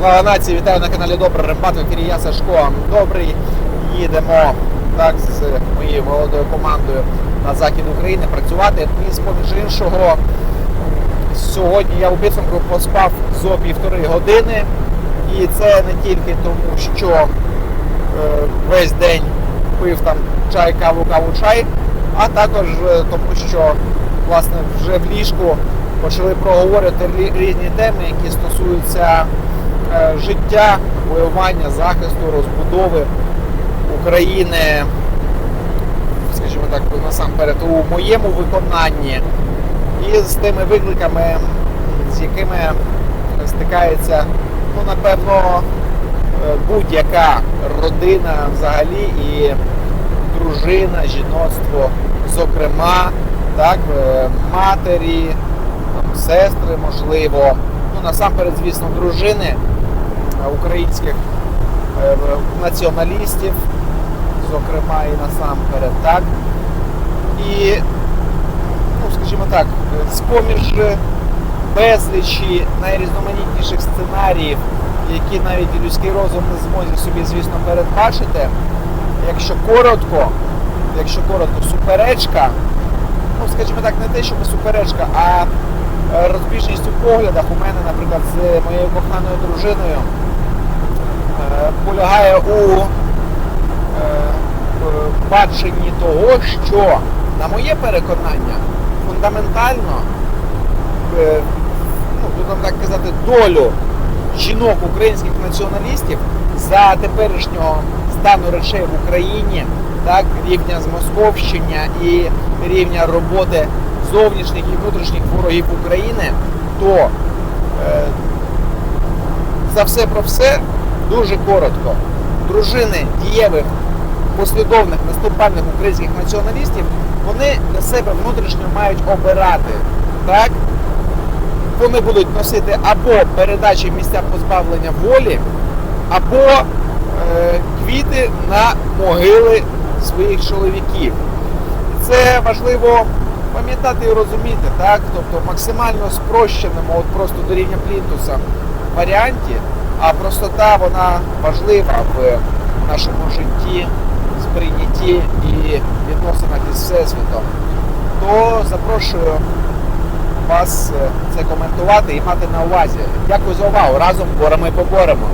Слава нації, вітаю на каналі Добре Рембат, в ефірі я Сашко. Добрий. Їдемо так з моєю молодою командою на захід України працювати. І з поміж іншого, сьогодні я у підсумку поспав зо півтори години. І це не тільки тому, що е, весь день пив там чай, каву, каву, чай, а також е, тому, що власне вже в ліжку почали проговорювати різні теми, які стосуються життя, воювання, захисту, розбудови України, скажімо так, насамперед у моєму виконанні, і з тими викликами, з якими стикається, ну, напевно, е, будь-яка родина взагалі і дружина, жіноцтво, зокрема, так, е, матері, там, сестри, можливо, ну насамперед, звісно, дружини. е, українських е, націоналістів, зокрема і насамперед, так. І, ну, скажімо так, е, з-поміж безлічі найрізноманітніших сценаріїв, які навіть і людський розум не зможе собі, звісно, передбачити, якщо коротко, якщо коротко, суперечка, ну, скажімо так, не те, щоб суперечка, а е, розбіжність у поглядах у мене, наприклад, з моєю коханою дружиною е, полягає у е, баченні того, що, на моє переконання, фундаментально, е, ну, будемо так казати, долю жінок українських націоналістів за теперішнього стану речей в Україні, так, рівня змосковщення і рівня роботи зовнішніх і внутрішніх ворогів України, то е, за все про все дуже коротко. Дружини дієвих послідовних наступальних українських націоналістів, вони для себе внутрішньо мають обирати. Так? Вони будуть носити або передачі місця позбавлення волі, або е, квіти на могили своїх чоловіків. Це важливо пам'ятати і розуміти, так? Тобто максимально спрощеному, от просто до рівня плінтуса варіанті, а простота вона важлива в нашому житті, сприйнятті і відносинах із Всесвітом. То запрошую вас е, це коментувати і мати на увазі. Дякую за увагу. Разом боремо і поборемо.